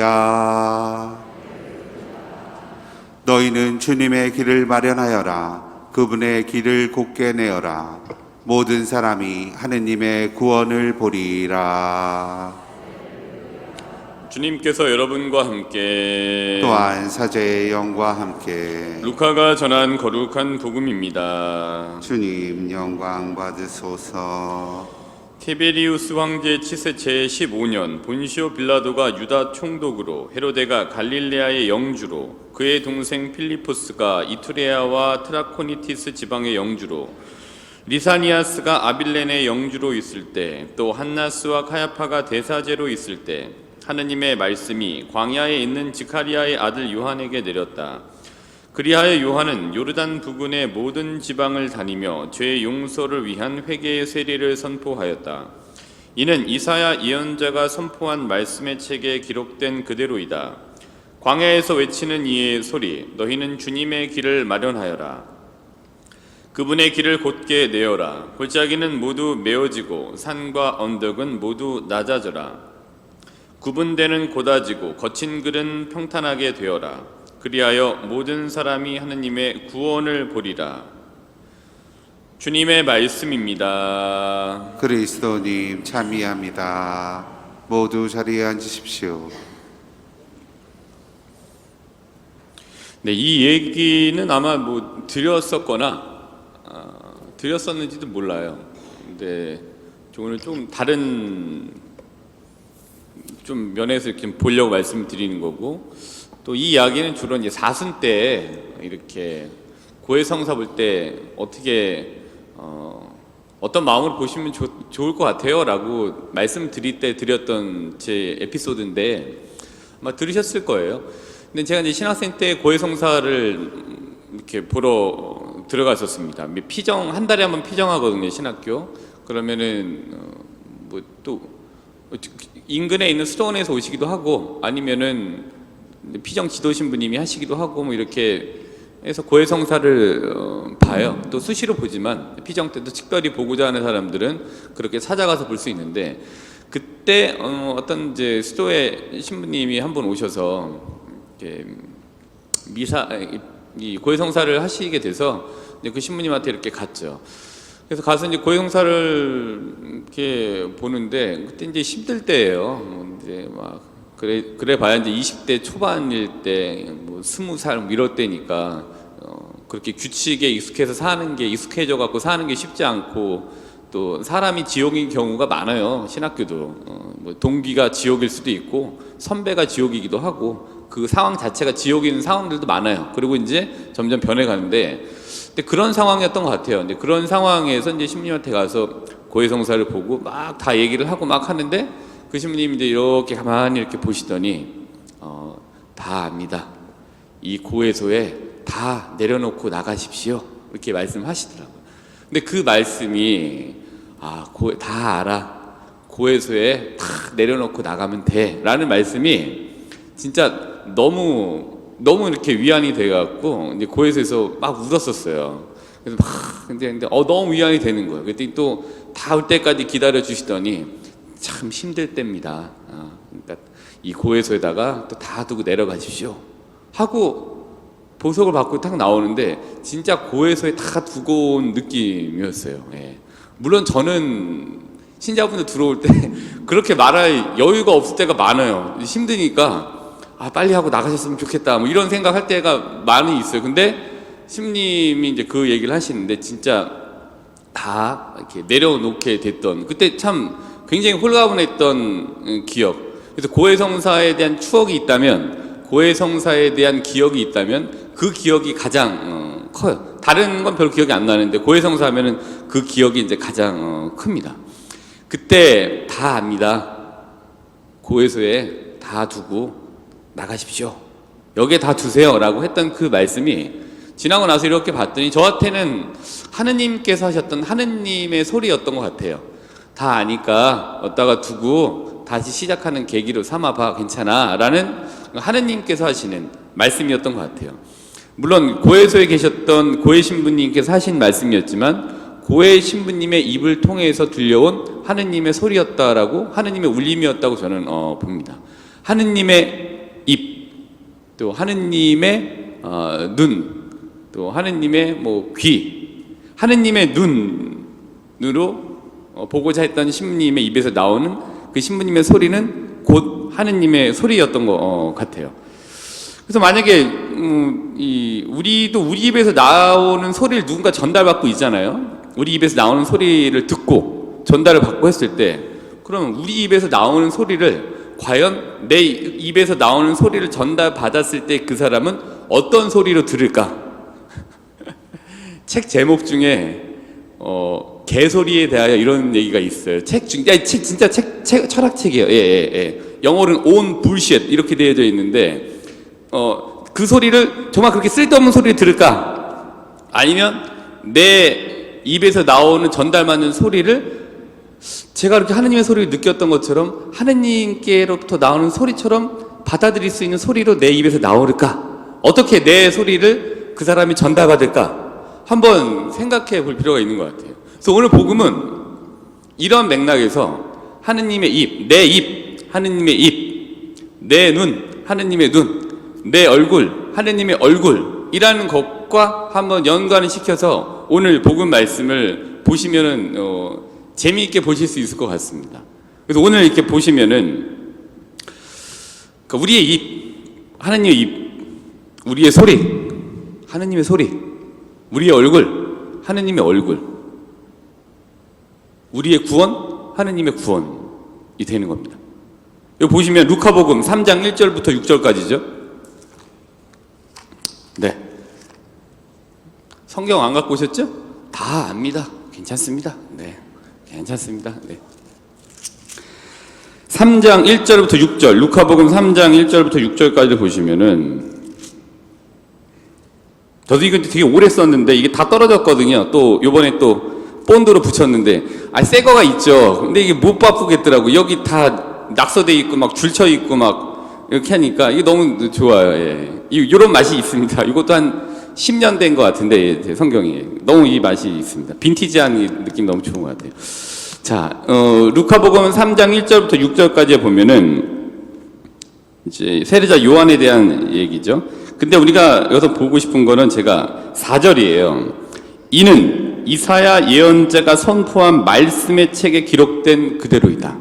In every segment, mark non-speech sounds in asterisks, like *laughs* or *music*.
할렐루야. 너희는 주님의 길을 마련하여라. 그분의 길을 곧게 내어라. 모든 사람이 하느님의 구원을 보리라. 주님께서 여러분과 함께 또한 사제의 영과 함께 루카가 전한 거룩한 복음입니다. 주님 영광 받으소서. 티베리우스 황제 치세 제 15년 본시오 빌라도가 유다 총독으로 헤로데가 갈릴레아의 영주로 그의 동생 필리포스가 이투레아와 트라코니티스 지방의 영주로 리사니아스가 아빌렌의 영주로 있을 때 또 한나스와 카야파가 대사제로 있을 때 하느님의 말씀이 광야에 있는 지카리아의 아들 요한에게 내렸다. 그리하여 요한은 요르단 부근의 모든 지방을 다니며 죄 용서를 위한 회개의 세례를 선포하였다. 이는 이사야 예언자가 선포한 말씀의 책에 기록된 그대로이다. 광야에서 외치는 이의 소리 너희는 주님의 길을 마련하여라. 그분의 길을 곧게 내어라. 골짜기는 모두 메어지고 산과 언덕은 모두 낮아져라. 구분되는 고다지고 거친 글은 평탄하게 되어라. 그리하여 모든 사람이 하느님의 구원을 보리라. 주님의 말씀입니다. 그리스도님 참미합니다. 모두 자리에 앉으십시오. 네, 이 얘기는 아마 뭐 드렸었거나 아, 드렸었는지도 몰라요. 근데 저 오늘 좀 다른 좀 면에서 이렇게 보려고 말씀드리는 거고 또 이 이야기는 주로 이제 사순 때 이렇게 고해성사 볼 때 어떻게 어, 어떤 마음으로 보시면 좋, 좋을 것 같아요라고 말씀 드릴 때 드렸던 제 에피소드인데 아마 들으셨을 거예요. 근데 제가 이제 신학생 때 고해성사를 이렇게 보러 들어갔었습니다. 피정 한 달에 한 번 피정하거든요 신학교. 그러면은 어, 뭐또 인근에 있는 수도원에서 오시기도 하고 아니면은 피정 지도 신부님이 하시기도 하고 뭐 이렇게 해서 고해성사를 어, 봐요. 또 수시로 보지만 피정 때도 특별히 보고자 하는 사람들은 그렇게 찾아가서 볼 수 있는데 그때 어, 어떤 이제 수도의 신부님이 한 분 오셔서 미사 이 고해성사를 하시게 돼서 그 신부님한테 이렇게 갔죠. 그래서 가서 이제 고해성사를 이렇게 보는데 그때 이제 힘들 때예요. 뭐 이제 막 그래 그래 봐야 이제 20대 초반일 때뭐 스무 살 이럴 때니까 어, 그렇게 규칙에 익숙해서 사는 게 익숙해져 갖고 사는 게 쉽지 않고 또 사람이 지옥인 경우가 많아요 신학교도. 어, 뭐 동기가 지옥일 수도 있고 선배가 지옥이기도 하고 그 상황 자체가 지옥인 상황들도 많아요. 그리고 이제 점점 변해가는데 근데 그런 상황이었던 것 같아요. 근데 그런 상황에서 이제 신부님한테 가서 고해성사를 보고 막 다 얘기를 하고 막 하는데 그 신부님이 이제 이렇게 가만히 이렇게 보시더니 어, 다 압니다 이 고해소에 다 내려놓고 나가십시오 이렇게 말씀하시더라고요 근데 그 말씀이 아, 고, 다 알아. 고해소에 탁 내려놓고 나가면 돼. 라는 말씀이 진짜 너무, 너무 이렇게 위안이 돼갖고, 이제 고해소에서 막 울었었어요. 그래서 막, 근데, 근데, 어, 너무 위안이 되는 거예요. 그랬더니 또 다 올 때까지 기다려 주시더니 참 힘들 때입니다. 아, 그러니까 이 고해소에다가 또 다 두고 내려가십시오. 하고 보석을 받고 딱 나오는데 진짜 고해소에 다 두고 온 느낌이었어요. 예. 물론 저는 신자분들 들어올 때 *laughs* 그렇게 말할 여유가 없을 때가 많아요. 힘드니까 아 빨리 하고 나가셨으면 좋겠다. 뭐 이런 생각할 때가 많이 있어요. 근데 심님이 이제 그 얘기를 하시는데 진짜 다 이렇게 내려놓게 됐던 그때 참 굉장히 홀가분했던 기억. 그래서 고해성사에 대한 추억이 있다면 고해성사에 대한 기억이 있다면 그 기억이 가장 어, 커요. 다른 건 별 기억이 안 나는데 고해성사 하면은 그 기억이 이제 가장 어, 큽니다. 그때 다 압니다. 고해소에 다 두고 나가십시오. 여기에 다 두세요라고 했던 그 말씀이 지나고 나서 이렇게 봤더니 저한테는 하느님께서 하셨던 하느님의 소리였던 것 같아요. 다 아니까 어디다가 두고 다시 시작하는 계기로 삼아봐 괜찮아 라는 하느님께서 하시는 말씀이었던 것 같아요. 물론 고해소에 계셨던 고해 신부님께서 하신 말씀이었지만 고해 신부님의 입을 통해서 들려온 하느님의 소리였다라고 하느님의 울림이었다고 저는 어, 봅니다. 하느님의 입, 또 하느님의 어, 눈, 또 하느님의 뭐 귀, 하느님의 눈으로 어, 보고자 했던 신부님의 입에서 나오는 그 신부님의 소리는 곧 하느님의 소리였던 것 어, 같아요. 그래서 만약에 음, 이 우리도 우리 입에서 나오는 소리를 누군가 전달받고 있잖아요. 우리 입에서 나오는 소리를 듣고 전달을 받고 했을 때, 그럼 우리 입에서 나오는 소리를 과연 내 입에서 나오는 소리를 전달받았을 때 그 사람은 어떤 소리로 들을까? *laughs* 책 제목 중에 어, 개소리에 대하여 이런 얘기가 있어요. 책 중, 야, 책 진짜 책, 책 철학책이에요. 예, 예, 예. 영어로는 on bullshit 이렇게 되어져 있는데 어, 그 소리를 정말 그렇게 쓸데없는 소리를 들을까? 아니면 내 입에서 나오는 전달받는 소리를 제가 그렇게 하느님의 소리를 느꼈던 것처럼 하느님께로부터 나오는 소리처럼 받아들일 수 있는 소리로 내 입에서 나오를까? 어떻게 내 소리를 그 사람이 전달받을까? 한번 생각해 볼 필요가 있는 것 같아요. 그래서 오늘 복음은 이런 맥락에서 하느님의 입, 내 입, 하느님의 입, 내 눈, 하느님의 눈, 내 얼굴, 하느님의 얼굴이라는 것과 한번 연관을 시켜서 오늘 복음 말씀을 보시면은 어, 재미있게 보실 수 있을 것 같습니다. 그래서 오늘 이렇게 보시면은 그 우리의 입, 하느님의 입, 우리의 소리, 하느님의 소리, 우리의 얼굴, 하느님의 얼굴, 우리의 구원, 하느님의 구원이 되는 겁니다. 여기 보시면 루카복음 3장 1절부터 6절까지죠. 네. 성경 안 갖고 오셨죠? 다 압니다. 괜찮습니다. 네. 괜찮습니다. 네. 3장 1절부터 6절, 루카복음 3장 1절부터 6절까지 보시면은 저도 이거 되게 오래 썼는데 이게 다 떨어졌거든요. 또 요번에 또 본드로 붙였는데 아 새 거가 있죠. 근데 이게 못 바꾸겠더라고. 여기 다 낙서돼 있고 막 줄쳐 있고 막 이렇게 하니까 이게 너무 좋아요. 예. 이 요런 맛이 있습니다. 이것도 한 10년 된 것 같은데 제 성경이 너무 이 맛이 있습니다. 빈티지한 이 느낌 너무 좋은 것 같아요. 자, 어, 루카복음 3장 1절부터 6절까지 보면은 이제 세례자 요한에 대한 얘기죠. 근데 우리가 여기서 보고 싶은 거는 제가 4절이에요. 이는 이사야 예언자가 선포한 말씀의 책에 기록된 그대로이다.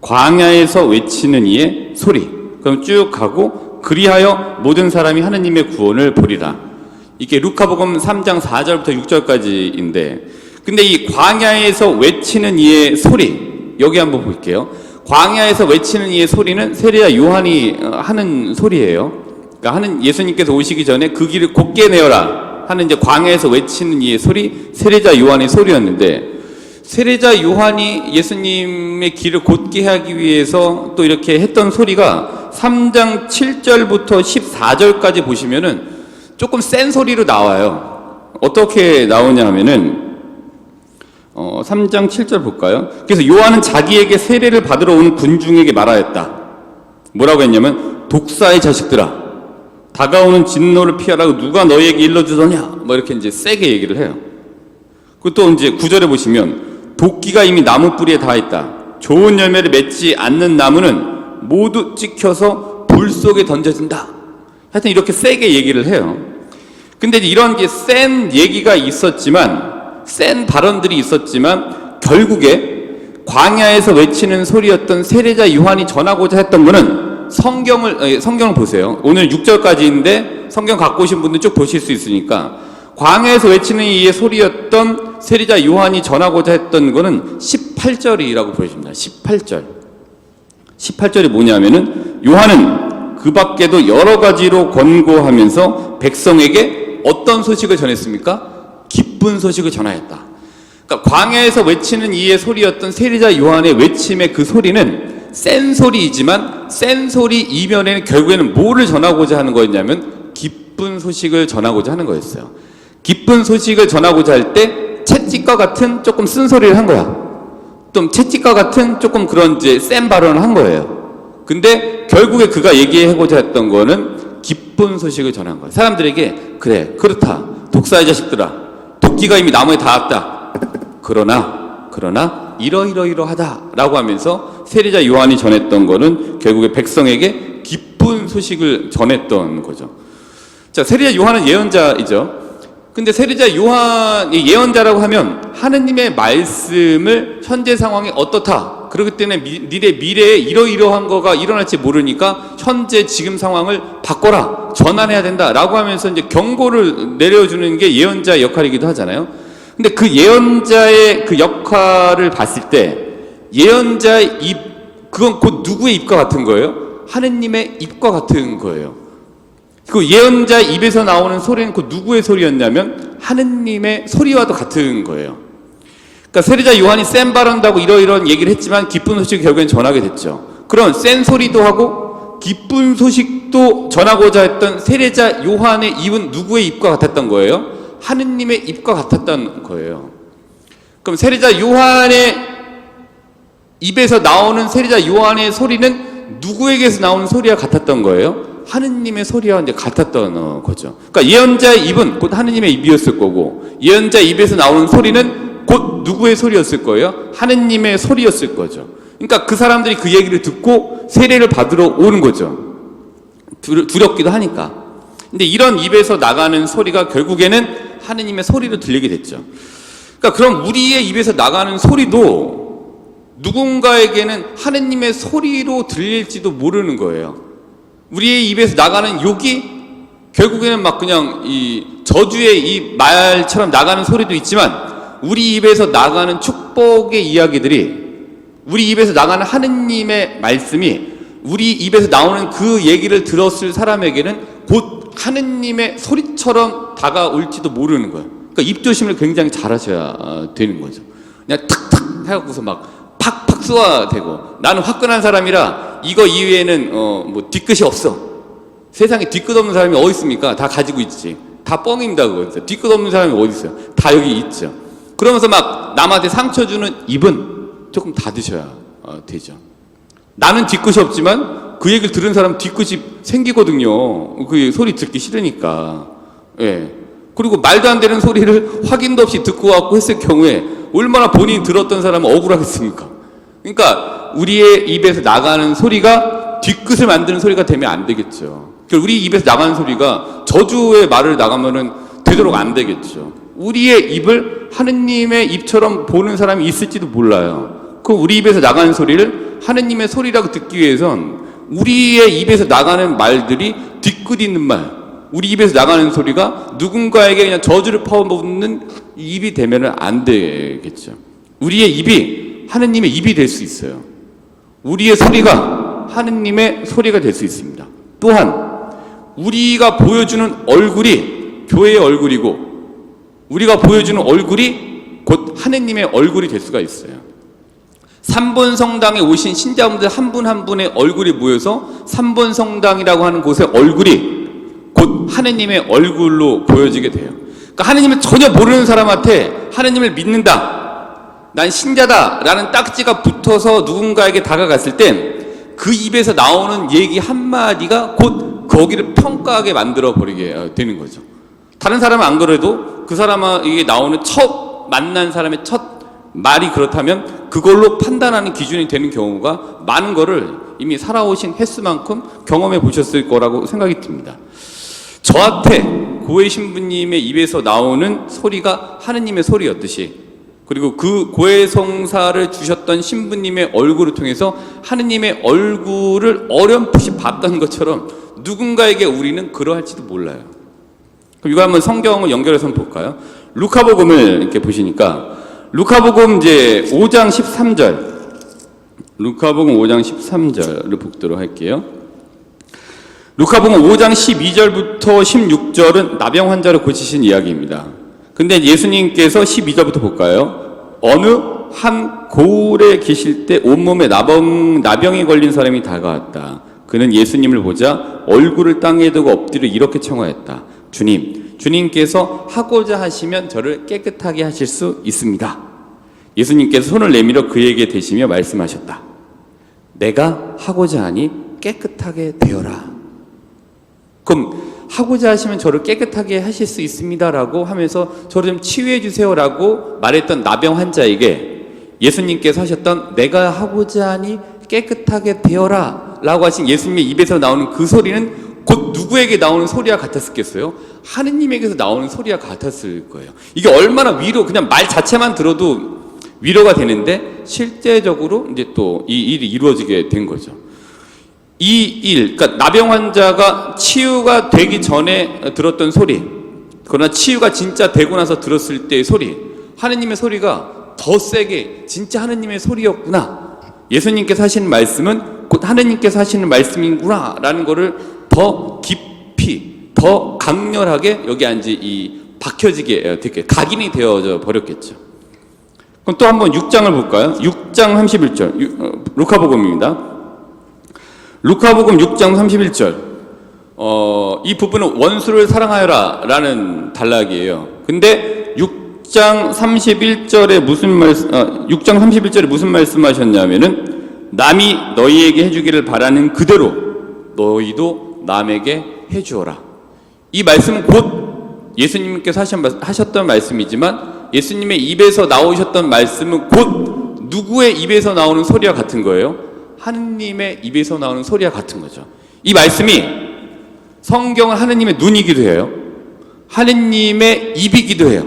광야에서 외치는 이의 소리. 그럼 쭉 가고 그리하여 모든 사람이 하느님의 구원을 보리라. 이게 루카복음 3장 4절부터 6절까지인데 근데 이 광야에서 외치는 이의 소리 여기 한번 볼게요. 광야에서 외치는 이의 소리는 세례자 요한이 어, 하는 소리예요. 그러니까 하는 예수님께서 오시기 전에 그 길을 곧게 내어라 하는 이제 광야에서 외치는 이의 소리 세례자 요한의 소리였는데 세례자 요한이 예수님의 길을 곧게 하기 위해서 또 이렇게 했던 소리가 3장 7절부터 14절까지 보시면은 조금 센 소리로 나와요. 어떻게 나오냐 하면은 어, 3장 7절 볼까요? 그래서 요한은 자기에게 세례를 받으러 오는 군중에게 말하였다. 뭐라고 했냐면 독사의 자식들아 다가오는 진노를 피하라고 누가 너에게 일러주더냐? 뭐 이렇게 이제 세게 얘기를 해요. 그또 이제 구절에 보시면 도끼가 이미 나무 뿌리에 닿아 있다. 좋은 열매를 맺지 않는 나무는 모두 찍혀서 불 속에 던져진다. 하여튼 이렇게 세게 얘기를 해요. 근데 이런 게 센 얘기가 있었지만 센 발언들이 있었지만 결국에 광야에서 외치는 소리였던 세례자 요한이 전하고자 했던 거는 성경을 에, 성경을 보세요. 오늘 6절까지인데 성경 갖고 오신 분들 쭉 보실 수 있으니까 광야에서 외치는 이의 소리였던 세례자 요한이 전하고자 했던 거는 18절이라고 보여집니다. 18절. 18절이 뭐냐면은 요한은 그 밖에도 여러 가지로 권고하면서 백성에게 어떤 소식을 전했습니까? 기쁜 소식을 전하였다. 그러니까 광야에서 외치는 이의 소리였던 세리자 요한의 외침의 그 소리는 센 소리이지만 센 소리 이면에는 결국에는 뭐를 전하고자 하는 거였냐면 기쁜 소식을 전하고자 하는 거였어요. 기쁜 소식을 전하고자 할 때 채찍과 같은 조금 쓴 소리를 한 거야. 좀 채찍과 같은 조금 그런 이제 센 발언을 한 거예요. 근데 결국에 그가 얘기하고자 했던 거는 기쁜 소식을 전한 거예요. 사람들에게 그래 그렇다 독사의 자식들아 도끼가 이미 나무에 닿았다. 그러나 그러나 이러이러이러하다라고 하면서 세례자 요한이 전했던 거는 결국에 백성에게 기쁜 소식을 전했던 거죠. 자, 세리자 요한은 예언자이죠. 근데 세리자 요한이 예언자라고 하면 하느님의 말씀을 현재 상황이 어떻다. 그렇기 때문에 미, 니네 미래에 이러이러한 거가 일어날지 모르니까 현재 지금 상황을 바꿔라. 전환해야 된다 라고 하면서 이제 경고를 내려주는 게 예언자 역할이기도 하잖아요. 근데 그 예언자의 그 역할을 봤을 때 예언자의 입 그건 곧 누구의 입과 같은 거예요? 하느님의 입과 같은 거예요. 그 예언자 입에서 나오는 소리는 그 누구의 소리였냐면 하느님의 소리와도 같은 거예요. 그러니까 세례자 요한이 센 하고 이러이러한 얘기를 했지만 기쁜 소식을 결국엔 전하게 됐죠. 그런 센 소리도 하고 기쁜 소식도 전하고자 했던 세례자 요한의 입은 누구의 입과 같았던 거예요? 하느님의 입과 같았던 거예요. 그럼 세례자 요한의 입에서 나오는 세례자 요한의 소리는 누구에게서 나오는 소리와 같았던 거예요? 하느님의 소리와 이제 같았던 어, 거죠. 그러니까 예언자의 입은 곧 하느님의 입이었을 거고 예언자 입에서 나오는 소리는 곧 누구의 소리였을 거예요? 하느님의 소리였을 거죠. 그러니까 그 사람들이 그 얘기를 듣고 세례를 받으러 오는 거죠. 두렵기도 하니까. 근데 이런 입에서 나가는 소리가 결국에는 하느님의 소리로 들리게 됐죠. 그러니까 그럼 우리의 입에서 나가는 소리도 누군가에게는 하느님의 소리로 들릴지도 모르는 거예요. 우리의 입에서 나가는 욕이 결국에는 막 그냥 이 저주의 이 말처럼 나가는 소리도 있지만 우리 입에서 나가는 축복의 이야기들이 우리 입에서 나가는 하느님의 말씀이 우리 입에서 나오는 그 얘기를 들었을 사람에게는 곧 하느님의 소리처럼 다가올지도 모르는 거예요. 그러니까 입조심을 굉장히 잘하셔야 어, 되는 거죠. 그냥 탁탁 해갖고서 막 쏘아대고 나는 화끈한 사람이라 이거 이외에는 어, 뭐 뒤끝이 없어. 세상에 뒤끝 없는 사람이 어디 있습니까? 다 가지고 있지. 다 뻥입니다 그거. 뒤끝 없는 사람이 어디 있어요? 다 여기 있죠. 그러면서 막 남한테 상처 주는 입은 조금 닫으셔야 어, 되죠. 나는 뒤끝이 없지만 그 얘기를 들은 사람 뒤끝이 생기거든요. 그 소리 듣기 싫으니까. 예. 그리고 말도 안 되는 소리를 *laughs* 확인도 없이 듣고 왔고 했을 경우에 얼마나 본인이 들었던 사람은 억울하겠습니까? 그러니까 우리의 입에서 나가는 소리가 뒤끝을 만드는 소리가 되면 안 되겠죠. 우리 입에서 나가는 소리가 저주의 말을 나가면은 되도록 안 되겠죠. 우리의 입을 하느님의 입처럼 보는 사람이 있을지도 몰라요. 그 우리 입에서 나가는 소리를 하느님의 소리라고 듣기 위해선 우리의 입에서 나가는 말들이 뒤끝 있는 말, 우리 입에서 나가는 소리가 누군가에게 그냥 저주를 퍼붓는 입이 되면 안 되겠죠. 우리의 입이 하느님의 입이 될 수 있어요. 우리의 소리가 하느님의 소리가 될 수 있습니다. 또한 우리가 보여주는 얼굴이 교회의 얼굴이고 우리가 보여주는 얼굴이 곧 하느님의 얼굴이 될 수가 있어요. 삼본 성당에 오신 신자분들 한 분 한 분의 얼굴이 모여서 삼본 성당이라고 하는 곳의 얼굴이 곧 하느님의 얼굴로 보여지게 돼요. 그러니까 하느님을 전혀 모르는 사람한테 하느님을 믿는다. 난 신자다라는 딱지가 붙어서 누군가에게 다가갔을 땐그 입에서 나오는 얘기 한마디가 곧 거기를 평가하게 만들어 버리게 되는 거죠. 다른 사람은 안 그래도 그 사람에게 나오는 첫 만난 사람의 첫 말이 그렇다면 그걸로 판단하는 기준이 되는 경우가 많은 거를 이미 살아오신 횟수만큼 경험해 보셨을 거라고 생각이 듭니다. 저한테 고해 신부님의 입에서 나오는 소리가 하느님의 소리였듯이 그리고 그 고해 성사를 주셨던 신부님의 얼굴을 통해서 하느님의 얼굴을 어렴풋이 봤던 것처럼 누군가에게 우리는 그러할지도 몰라요. 그럼 이거 한번 성경을 연결해서 한번 볼까요? 루카복음을 이렇게 보시니까 루카복음 이제 5장 13절 루카복음 5장 13절을 복도록 할게요. 루카복음 5장 12절부터 16절은 나병 환자를 고치신 이야기입니다. 근데 예수님께서 12절부터 볼까요? 어느 한 고을에 계실 때 온몸에 나병, 나병이 걸린 사람이 다가왔다. 그는 예수님을 보자 얼굴을 땅에 두고 엎드려 이렇게 청하였다. 주님, 주님께서 하고자 하시면 저를 깨끗하게 하실 수 있습니다. 예수님께서 손을 내밀어 그에게 대시며 말씀하셨다. 내가 하고자 하니 깨끗하게 되어라. 그럼 하고자 하시면 저를 깨끗하게 하실 수 있습니다라고 하면서 저를 좀 치유해 주세요라고 말했던 나병 환자에게 예수님께서 하셨던 내가 하고자 하니 깨끗하게 되어라 라고 하신 예수님의 입에서 나오는 그 소리는 곧 누구에게 나오는 소리와 같았겠어요? 하느님에게서 나오는 소리와 같았을 거예요. 이게 얼마나 위로, 그냥 말 자체만 들어도 위로가 되는데 실제적으로 이제 또 이 일이 이루어지게 된 거죠. 이 일, 그러니까 나병 환자가 치유가 되기 전에 들었던 소리, 그러나 치유가 진짜 되고 나서 들었을 때의 소리, 하느님의 소리가 더 세게 진짜 하느님의 소리였구나. 예수님께서 하시는 말씀은 곧 하느님께서 하시는 말씀이구나 라는 거를 더 깊이, 더 강렬하게 여기 앉이 이 박혀지게 되게 각인이 되어져 버렸겠죠. 그럼 또 한번 6장을 볼까요? 6장 31절 유- 어, 루카복음입니다. 루카복음 6장 31절. 어, 이 부분은 원수를 사랑하여라 라는 단락이에요. 근데 6장 31절에 무슨 말씀, 어, 6장 31절에 무슨 말씀하셨냐면은 남이 너희에게 해주기를 바라는 그대로 너희도 남에게 해주어라. 이 말씀은 곧 예수님께서 말- 하셨던 말씀이지만 예수님의 입에서 나오셨던 말씀은 곧 누구의 입에서 나오는 소리와 같은 거예요? 하느님의 입에서 나오는 소리와 같은 거죠. 이 말씀이 성경은 하느님의 눈이기도 해요. 하느님의 입이기도 해요.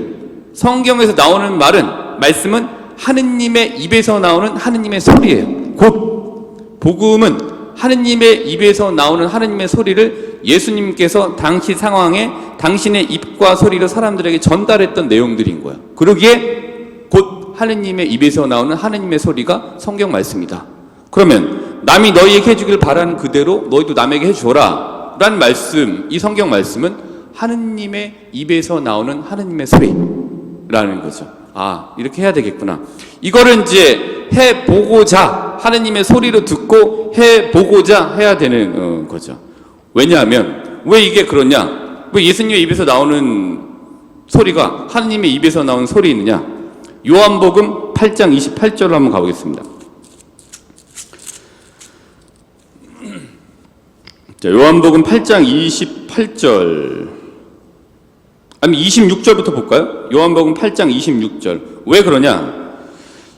성경에서 나오는 말은 말씀은 하느님의 입에서 나오는 하느님의 소리예요. 곧 복음은 하느님의 입에서 나오는 하느님의 소리를 예수님께서 당시 상황에 당신의 입과 소리로 사람들에게 전달했던 내용들인 거예요. 그러기에 곧 하느님의 입에서 나오는 하느님의 소리가 성경 말씀이다. 그러면 남이 너희에게 해주길 바라는 그대로 너희도 남에게 해주어라 라는 말씀, 이 성경 말씀은 하느님의 입에서 나오는 하느님의 소리라는 거죠. 아, 이렇게 해야 되겠구나. 이거를 이제 해보고자 하느님의 소리로 듣고 해보고자 해야 되는 어, 거죠. 왜냐하면 왜 이게 그러냐? 왜 예수님의 입에서 나오는 소리가 하느님의 입에서 나오는 소리느냐? 요한복음 8장 28절로 한번 가보겠습니다. 자, 요한복음 8장 28절. 아니 26절부터 볼까요? 요한복음 8장 26절. 왜 그러냐?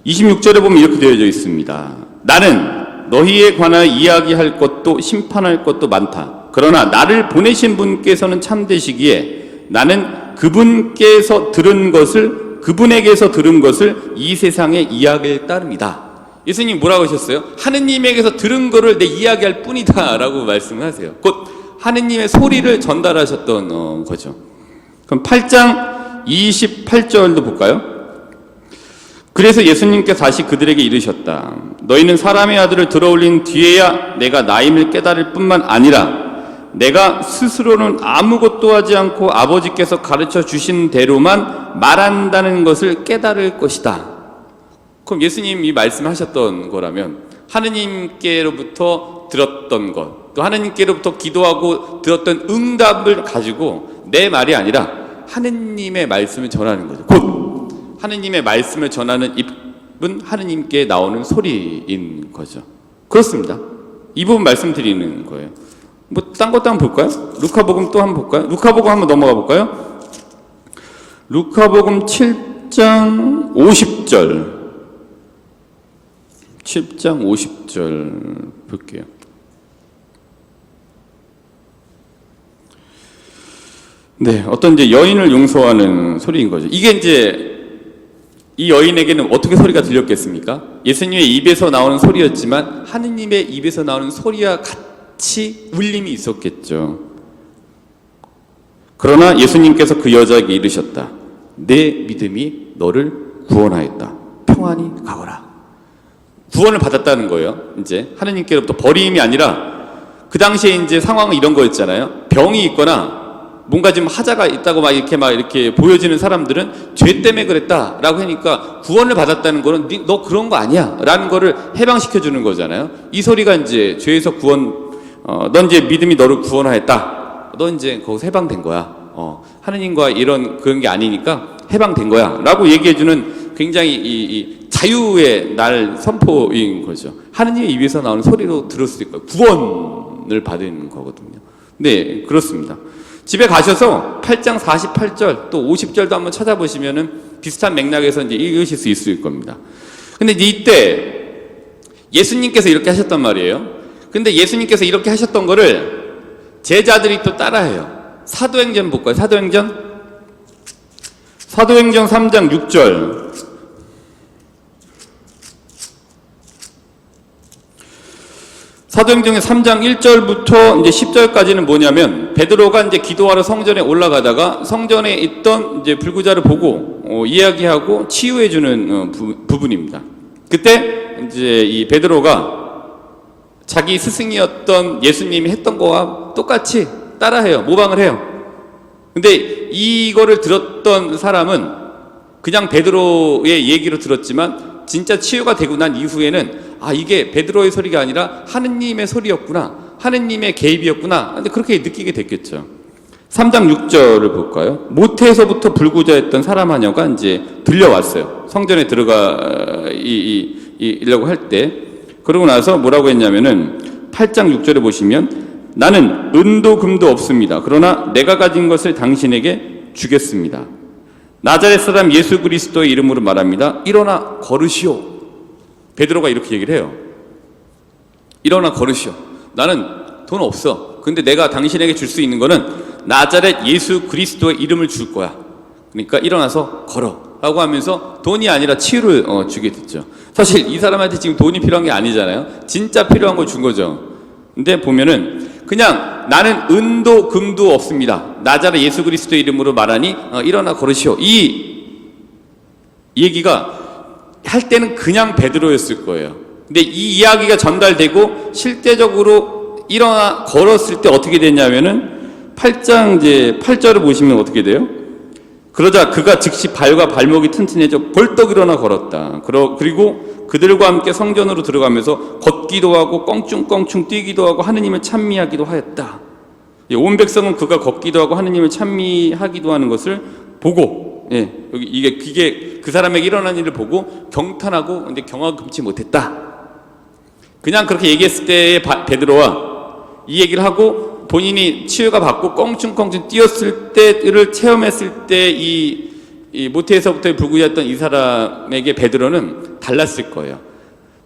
26절에 보면 이렇게 되어져 있습니다. 나는 너희에 관하여 이야기할 것도 심판할 것도 많다. 그러나 나를 보내신 분께서는 참되시기에 나는 그분께서 들은 것을 그분에게서 들은 것을 이 세상에 이야기할 따름이다. 예수님 뭐라고 하셨어요? 하느님에게서 들은 거를 내 이야기할 뿐이다 라고 말씀을 하세요. 곧 하느님의 소리를 전달하셨던 어, 거죠. 그럼 8장 28절도 볼까요? 그래서 예수님께서 다시 그들에게 이르셨다. 너희는 사람의 아들을 들어올린 뒤에야 내가 나임을 깨달을 뿐만 아니라 내가 스스로는 아무것도 하지 않고 아버지께서 가르쳐 주신 대로만 말한다는 것을 깨달을 것이다. 그럼 예수님이 말씀하셨던 거라면 하느님께로부터 들었던 것, 또 하느님께로부터 기도하고 들었던 응답을 가지고 내 말이 아니라 하느님의 말씀을 전하는 거죠. 곧 하느님의 말씀을 전하는 입은 하느님께 나오는 소리인 거죠. 그렇습니다. 이 부분 말씀드리는 거예요. 뭐 딴 것도 한번 볼까요? 루카복음 또 한번 볼까요? 루카복음 한번 넘어가 볼까요? 루카복음 7장 50절. 7장 50절 볼게요. 네, 어떤 이제 여인을 용서하는 소리인 거죠. 이게 이제 이 여인에게는 어떻게 소리가 들렸겠습니까? 예수님의 입에서 나오는 소리였지만 하느님의 입에서 나오는 소리와 같이 울림이 있었겠죠. 그러나 예수님께서 그 여자에게 이르셨다. 내 믿음이 너를 구원하였다. 평안히 가거라. 구원을 받았다는 거예요. 이제 하느님께로부터 버림이 아니라 그 당시에 이제 상황은 이런 거였잖아요. 병이 있거나 뭔가 지금 하자가 있다고 막 이렇게 막 이렇게 보여지는 사람들은 죄 때문에 그랬다라고 하니까 구원을 받았다는 거는 니- 너 그런 거 아니야라는 거를 해방시켜 주는 거잖아요. 이 소리가 이제 죄에서 구원 어, 넌 이제 믿음이 너를 구원하였다. 너 이제 거기서 해방된 거야. 어, 하느님과 이런 그런 게 아니니까 해방된 거야라고 얘기해 주는 굉장히 이, 이 자유의 날 선포인 거죠. 하느님의 입에서 나오는 소리로 들을 수 있고 구원을 받은 거거든요. 네, 그렇습니다. 집에 가셔서 8장 48절 또 50절도 한번 찾아보시면은 비슷한 맥락에서 이제 읽으실 수 있을 겁니다. 근데 이때 예수님께서 이렇게 하셨단 말이에요. 근데 예수님께서 이렇게 하셨던 거를 제자들이 또 따라해요. 사도행전 볼까요? 사도행전? 사도행전 3장 6절. 사도행전의 3장 1절부터 이제 10절까지는 뭐냐면 베드로가 이제 기도하러 성전에 올라가다가 성전에 있던 이제 불구자를 보고 어, 이야기하고 치유해 주는 어, 부, 부분입니다. 그때 이제 이 베드로가 자기 스승이었던 예수님이 했던 거와 똑같이 따라해요. 모방을 해요. 근데 이거를 들었던 사람은 그냥 베드로의 얘기로 들었지만 진짜 치유가 되고 난 이후에는 아 이게 베드로의 소리가 아니라 하느님의 소리였구나. 하느님의 개입이었구나. 근데 그렇게 느끼게 됐겠죠. 3장 6절을 볼까요? 모태에서부터 불구자였던 사람 하녀가 이제 들려왔어요. 성전에 들어가 이, 이, 이, 이려고 할 때. 그러고 나서 뭐라고 했냐면은 8장 6절에 보시면 나는 은도 금도 없습니다. 그러나 내가 가진 것을 당신에게 주겠습니다. 나자렛 사람 예수 그리스도의 이름으로 말합니다. 일어나 걸으시오. 베드로가 이렇게 얘기를 해요. 일어나 걸으시오. 나는 돈 없어. 근데 내가 당신에게 줄 수 있는 거는 나자렛 예수 그리스도의 이름을 줄 거야. 그러니까 일어나서 걸어. 라고 하면서 돈이 아니라 치유를 어, 주게 됐죠. 사실 이 사람한테 지금 돈이 필요한 게 아니잖아요. 진짜 필요한 걸 준 거죠. 근데 보면은 그냥 나는 은도 금도 없습니다. 나자렛 예수 그리스도 이름으로 말하니 어, 일어나 걸으시오. 이, 이 얘기가 할 때는 그냥 베드로였을 거예요. 근데 이 이야기가 전달되고 실제적으로 일어나 걸었을 때 어떻게 됐냐면은 8장 이제 8절을 보시면 어떻게 돼요? 그러자 그가 즉시 발과 발목이 튼튼해져 벌떡 일어나 걸었다. 그리고 그들과 함께 성전으로 들어가면서 걷기도 하고 껑충껑충 뛰기도 하고 하느님을 찬미하기도 하였다. 예, 온 백성은 그가 걷기도 하고 하느님을 찬미하기도 하는 것을 보고, 예, 여기 이게 이게 그 사람에게 일어난 일을 보고 경탄하고 근데 경악금치 못했다. 그냥 그렇게 얘기했을 때의 바- 베드로와 이 얘기를 하고 본인이 치유가 받고 껑충껑충 뛰었을 때를 체험했을 때이 이 모태에서부터 불구였던 이 사람에게 베드로는 달랐을 거예요.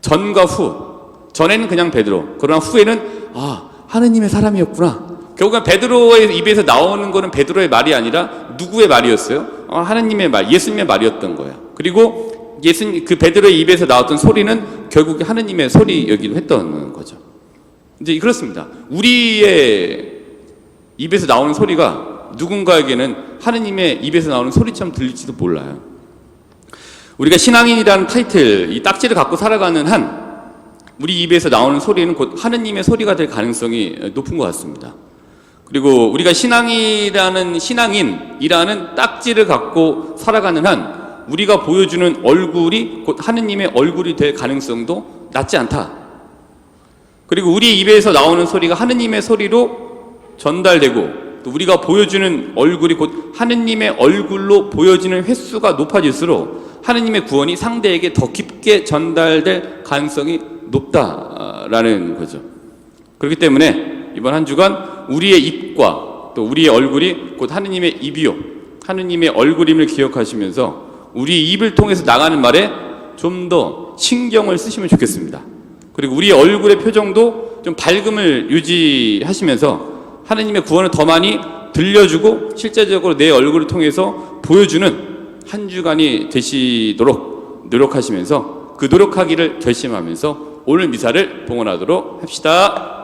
전과 후. 전에는 그냥 베드로. 그러나 후에는 아, 하느님의 사람이었구나. 결국은 베드로의 입에서 나오는 거는 베드로의 말이 아니라 누구의 말이었어요? 어, 하느님의 말, 예수님의 말이었던 거예요. 그리고 예수님 그 베드로의 입에서 나왔던 소리는 결국 하느님의 소리여기도 했던 거죠. 이제 그렇습니다. 우리의 입에서 나오는 소리가 누군가에게는 하느님의 입에서 나오는 소리처럼 들릴지도 몰라요. 우리가 신앙인이라는 타이틀, 이 딱지를 갖고 살아가는 한 우리 입에서 나오는 소리는 곧 하느님의 소리가 될 가능성이 높은 것 같습니다. 그리고 우리가 신앙이라는 신앙인이라는 딱지를 갖고 살아가는 한 우리가 보여주는 얼굴이 곧 하느님의 얼굴이 될 가능성도 낮지 않다. 그리고 우리 입에서 나오는 소리가 하느님의 소리로 전달되고 또 우리가 보여주는 얼굴이 곧 하느님의 얼굴로 보여지는 횟수가 높아질수록 하느님의 구원이 상대에게 더 깊게 전달될 가능성이 높다라는 거죠. 그렇기 때문에 이번 한 주간 우리의 입과 또 우리의 얼굴이 곧 하느님의 입이요. 하느님의 얼굴임을 기억하시면서 우리 입을 통해서 나가는 말에 좀 더 신경을 쓰시면 좋겠습니다. 그리고 우리의 얼굴의 표정도 좀 밝음을 유지하시면서 하느님의 구원을 더 많이 들려주고 실제적으로 내 얼굴을 통해서 보여주는 한 주간이 되시도록 노력하시면서 그 노력하기를 결심하면서 오늘 미사를 봉헌하도록 합시다.